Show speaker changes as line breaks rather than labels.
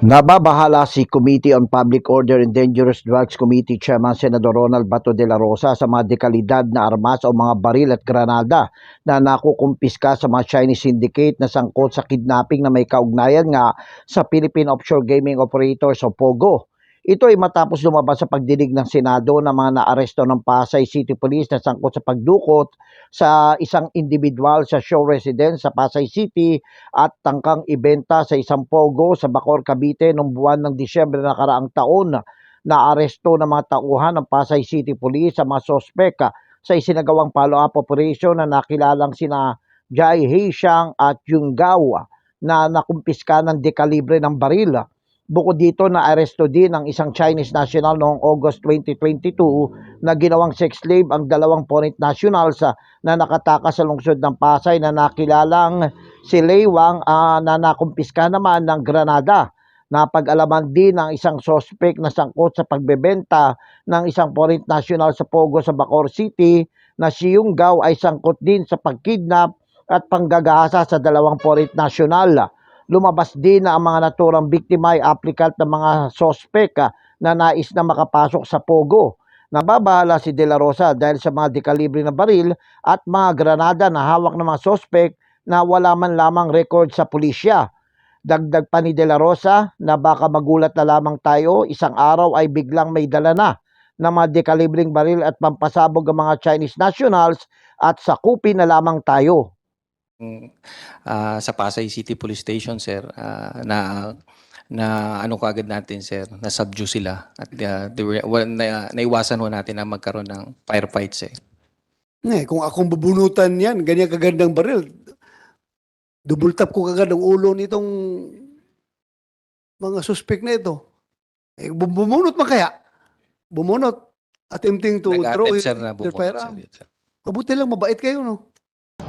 Nababahala si Committee on Public Order and Dangerous Drugs Committee Chairman Senador Ronald Bato de la Rosa sa mga dekalidad na armas o mga baril at granada na nakukumpiska sa mga Chinese syndicate na sangkot sa kidnapping na may kaugnayan nga sa Philippine Offshore Gaming Operators o POGO. Ito ay matapos lumabas sa pagdinig ng Senado ng mga naaresto ng Pasay City Police na sangkot sa pagdukot sa isang individual sa show residence sa Pasay City at tangkang ibenta sa isang pogo sa Bacor, Cavite noong buwan ng Disyembre na nakaraang taon na aresto ng mga tauhan ng Pasay City Police sa mga sospek sa isinagawang follow-up operation na nakilalang sina Jai Heishang at Yung ah, na nakumpiska ng dekalibre ng baril. Bukod dito na aresto din ang isang Chinese national noong August 2022 na ginawang sex slave ang dalawang foreign nationals ah, na nakatakas sa lungsod ng Pasay na nakilalang si Lei Wang ah, na nakumpiska naman ng Granada. Napag-alaman din ng isang sospek na sangkot sa pagbebenta ng isang foreign national sa Pogo sa Bacoor City na si Yung Gao ay sangkot din sa pagkidnap at panggagahasa sa dalawang foreign national. Lumabas din na ang mga naturang biktima ay applicant ng mga sospek ah, na nais na makapasok sa Pogo. Nababahala si De La Rosa dahil sa mga dekalibre na baril at mga granada na hawak ng mga sospek na wala man lamang record sa pulisya. Dagdag pa ni De La Rosa na baka magulat na lamang tayo isang araw ay biglang may dala na ng mga dekalibreng baril at pampasabog ang mga Chinese nationals at sakupin na lamang tayo.
Ah, sa Pasay City Police Station, sir, ah, na na ano kagad natin, sir, na subdue sila at ah, they were- wa- na, naiwasan ho natin na magkaroon ng firefights eh.
Eh, kung akong bubunutan yan, ganyan kagandang baril, double tap ko kagad ang ulo nitong mga suspect na ito. Eh, bum- bumunot man kaya? Bumunot. Attempting to throw
Nag-attempt, sir, na bumunot, sir, sir.
Mabuti lang, mabait kayo, no?